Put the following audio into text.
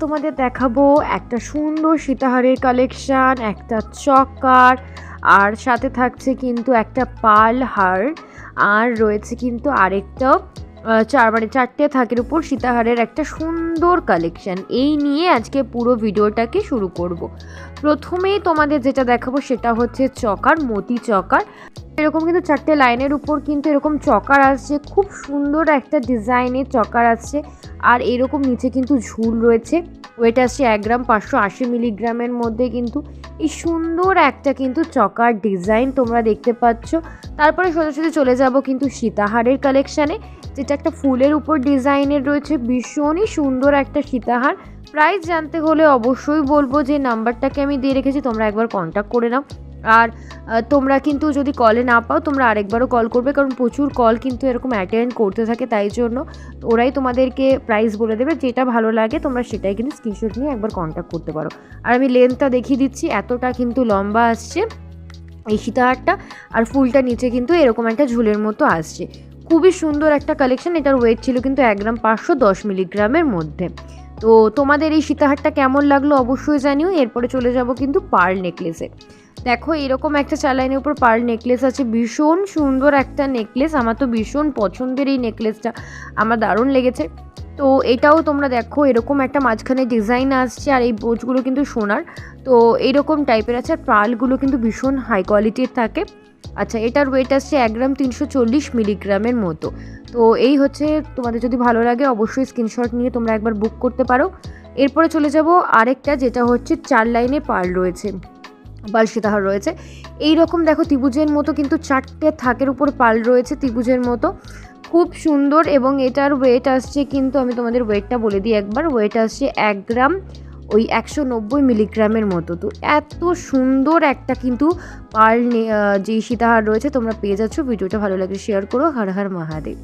তোমাদের দেখাবো একটা সুন্দর সীতাহারের কালেকশান একটা চকার, আর সাথে থাকছে কিন্তু একটা পাল হার, আর রয়েছে কিন্তু আরেকটা চার মানে চারটে থাকের উপর সীতাহারের একটা সুন্দর কালেকশান এই নিয়ে আজকে পুরো ভিডিওটাকে শুরু করব। প্রথমেই তোমাদের যেটা দেখাবো সেটা হচ্ছে চকার, মতি চকার। এরকম কিন্তু চারটে লাইনের উপর কিন্তু এরকম চকার আসছে। খুব সুন্দর একটা ডিজাইনের চকার আসছে। আর এরকম নিচে কিন্তু ঝুল রয়েছে। ওয়েট আসছে এক গ্রাম পাঁচশো আশি মিলিগ্রামের মধ্যে কিন্তু এই সুন্দর একটা কিন্তু চকার ডিজাইন তোমরা দেখতে পাচ্ছ। তারপরে সোজা সোজা চলে যাব কিন্তু সীতাহারের কালেকশানে যেটা একটা ফুলের উপর ডিজাইনের রয়েছে, ভীষণই সুন্দর একটা সীতাহার। প্রাইস জানতে হলে অবশ্যই বলব যে নাম্বারটাকে আমি দিয়ে রেখেছি, তোমরা একবার কন্ট্যাক্ট করে নাও। আর তোমরা কিন্তু যদি কলে না পাও, তোমরা আরেকবারও কল করবে, কারণ প্রচুর কল কিন্তু এরকম অ্যাটেন্ড করতে থাকে, তাই জন্য ওরাই তোমাদেরকে প্রাইস বলে দেবে, যেটা ভালো লাগে তোমরা সেটাই কিন্তু স্ক্রিনশট নিয়ে একবার কন্ট্যাক্ট করতে পারো। আর আমি লেন্থটা দেখিয়ে দিচ্ছি, এতটা কিন্তু লম্বা আসছে এই সীতাহারটা, আর ফুলটা নিচে কিন্তু এরকম একটা ঝুলের মতো আসছে। খুবই সুন্দর একটা কালেকশন এটার ওয়েট ছিল কিন্তু এক গ্রাম পাঁচশো দশ মিলিগ্রামের মধ্যে। তো তোমাদের এই সীতাহারটা কেমন লাগল অবশ্যই জানিও, এরপরে চলে যাব কিন্তু পার্ল নেকলেসে দেখো, এরকম একটা চালাইনের উপর পার নেকলেস আছে। ভীষণ সুন্দর একটা নেকলেস আমার তো ভীষণ পছন্দের এই নেকলেসটা আমার দারুণ লেগেছে। তো এটাও তোমরা দেখো, এরকম একটা মাঝখানে ডিজাইন আসছে আর এই বোচগুলো কিন্তু সোনার। তো এইরকম টাইপের আছে আর পার্লগুলো কিন্তু ভীষণ হাই কোয়ালিটির থাকে। আচ্ছা এটার ওয়েট আসছে এক গ্রাম তিনশো চল্লিশ মিলিগ্রামের মতো। তো এই হচ্ছে, তোমাদের যদি ভালো লাগে অবশ্যই স্ক্রিনশট নিয়ে তোমরা একবার বুক করতে পারো। এরপরে চলে যাব আরেকটা, যেটা হচ্ছে চার লাইনে পার রয়েছে। পাল সীতাহার রয়েছে। এই রকম দেখো ত্রিভুজের মতো কিন্তু চারটে থাকের উপর পাল রয়েছে ত্রিভুজের মতো। খুব সুন্দর এবং এটার ওয়েট আসছে কিন্তু আমি তোমাদের ওয়েটটা বলে দিই একবার। ওয়েট আসছে এক গ্রাম, ওই একশো নব্বই মিলিগ্রামের মতো। তো এত সুন্দর একটা কিন্তু পার্ল যে সীতাহার রয়েছে তোমরা পেয়ে যাচ্ছ। ভিডিওটা ভালো লাগলে শেয়ার করো। হর হর মহাদেব।